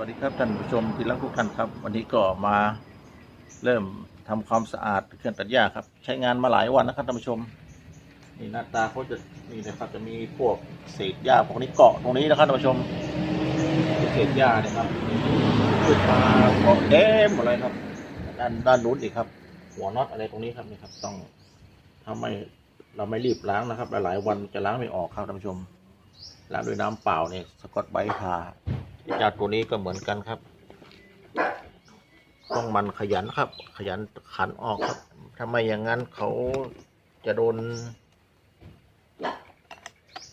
วัสดีครับท่านผู้ชมที่รักทุกท่านครับ วันนี้ก็มาเริ่มทำความสะอาดเครื่องตัดหญ้าครับ ใช้งานมาหลายวันนะครับท่านผู้ชม นี่หน้าตาเขาจะนี่นะครับจะมีพวกเศษหญ้าพวกนี้เกาะตรงนี้นะครับท่านผู้ชมเศษหญ้าเนี่ยครับขึ้นมาเกาะเต็มหมดเลยครับ ด้านด้านนู้นอีกครับ หัวน็อตอะไรตรงนี้ครับนี่ครับ ต้องถ้าไม่เราไม่รีบล้างนะครับ หลายๆวันจะล้างไม่ออกครับท่านผู้ชมล้างด้วยน้ำเปล่าเนี่ยสกอตไบท์ทา เจ้าตัวนี้ก็เหมือนกันครับ ต้องมันขยันครับ ขยันขันออกครับถ้าไมอย่างนั้นเขาจะโดน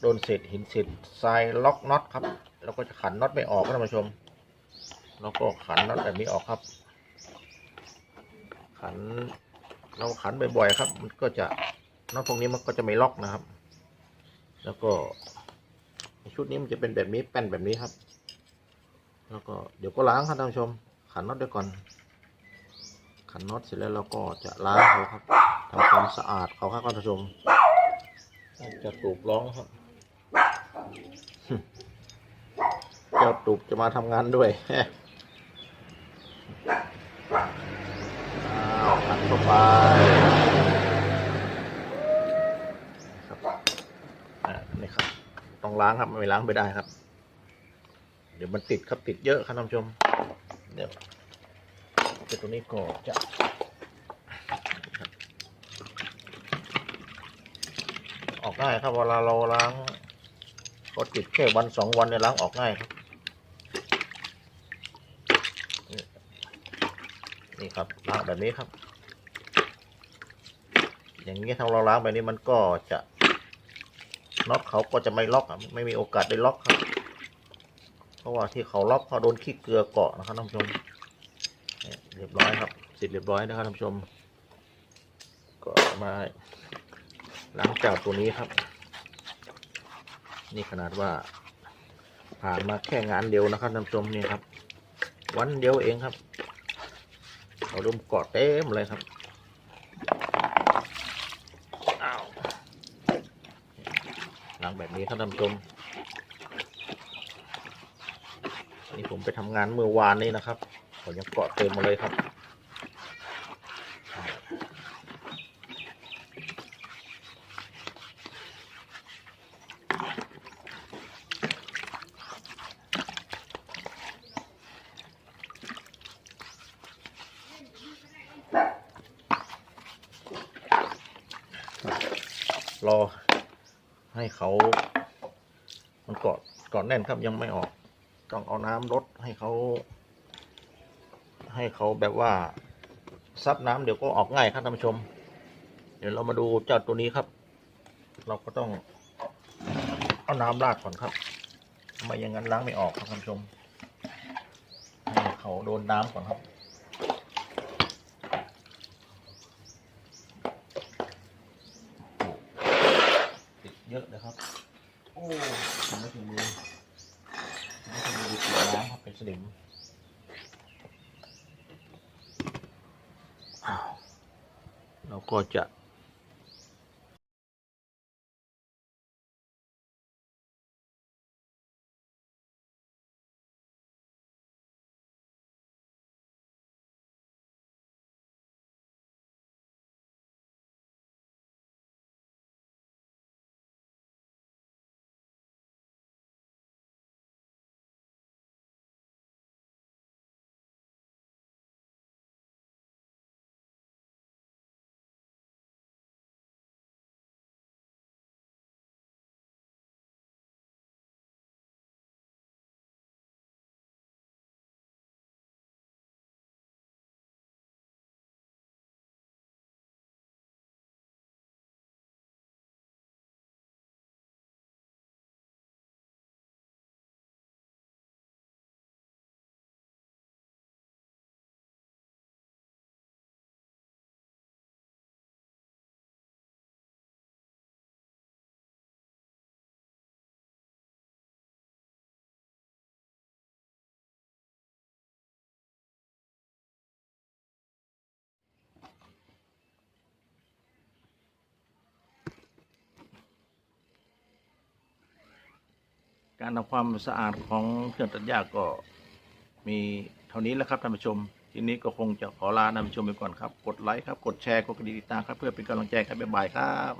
โดนเศษหินเศษทรายล็อกน็อตครับ แล้วก็จะขันน็อตไม่ออกครับท่านผู้ชม แล้วก็ขันน็อตแบบนี้ออกครับ ขันเราขันบ่อยๆครับ มันก็จะน็อตพวกนี้มันก็จะไม่ล็อกนะครับ แล้วก็ชุดนี้มันจะเป็นแบบนี้แป้นแบบนี้ครับ แล้วก็เดี๋ยวก็ล้างครับท่านผู้ชม ขันน็อตด้วยก่อน ขันน็อตเสร็จแล้วเราก็จะล้างเขาครับทำความสะอาดเขาครับท่านผู้ชมจะตูบร้องครับเจ้าตูบจะมาทำงานด้วยขันเข้าไปนี่ครับต้องล้างครับไม่ล้างไม่ได้ครับ เดี๋ยวมันติดครับติดเยอะครับท่านผู้ชม เดี๋ยวเดี๋ยวตัวนี้ก็จะออกง่ายครับเวลาเราล้างก็ติดแค่วันสองวันเนี่ยล้างออกง่ายครับ นี่ครับล้างแบบนี้ครับ อย่างนี้ถ้าเราล้างแบบนี้มันก็จะน็อตเขาก็จะไม่ล็อกอะไม่มีโอกาสได้ล็อกครับ เพราะว่าที่เขาล็อกเพราะโดนขี้เกลือเกาะนะครับท่านผู้ชมเรียบร้อยครับเสร็จเรียบร้อยนะครับท่านผู้ชม ก็มาล้างเจ้าตัวนี้ครับ นี่ขนาดว่า ผ่านมาแค่งานเดียวนะครับท่านผู้ชมนี่ครับ วันเดียวเองครับเขาเริ่มเกาะเต็มเลยครับล้างแบบนี้ครับท่านผู้ชม นี่ผมไปทำงานเมื่อวานนี้นะครับ ผมยังเกาะเต็มมาเลยครับ รอให้เขามันเกาะเกาะแน่นครับยังไม่ออก ต้องเอาน้ำลดให้เขา ให้เขาแบบว่าซับน้ำเดี๋ยวก็ออกง่ายครับท่านผู้ชม เดี๋ยวเรามาดูเจ้าตัวนี้ครับ เราก็ต้องเอาน้ำราดก่อนครับทำไมอย่างนั้นล้างไม่ออกครับท่านผู้ชมให้เขาโดนน้ำก่อนครับติดเยอะเลยครับ โอ้ทำไม่ถึงมือทำไม่ถึงมือติ ดน้ำครั การทำความสะอาดของเครื่องตัดหญ้าก็มีเท่านี้แล้วครับท่านผู้ชม ทีนี้ก็คงจะขอลาท่านผู้ชมไปก่อนครับ กดไลค์ครับ กดแชร์ กดกระดิ่งติดตามครับ เพื่อเป็นกำลังใจครับบ๊ายบายครับ